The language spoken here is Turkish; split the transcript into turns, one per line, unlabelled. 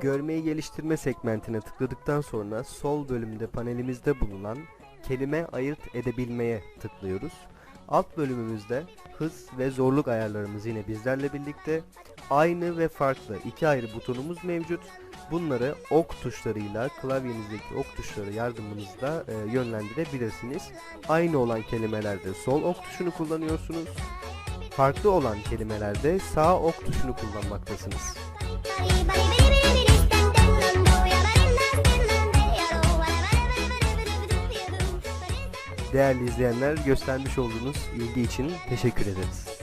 Görmeyi geliştirme segmentine tıkladıktan sonra sol bölümde panelimizde bulunan kelime ayırt edebilmeye tıklıyoruz. Alt bölümümüzde hız ve zorluk ayarlarımız yine bizlerle birlikte. Aynı ve farklı iki ayrı butonumuz mevcut. Bunları ok tuşlarıyla klavyenizdeki ok tuşları yardımınızla e, yönlendirebilirsiniz. Aynı olan kelimelerde sol ok tuşunu kullanıyorsunuz. Farklı olan kelimelerde sağ ok tuşunu kullanmaktasınız. Değerli izleyenler göstermiş olduğunuz ilgi için teşekkür ederiz.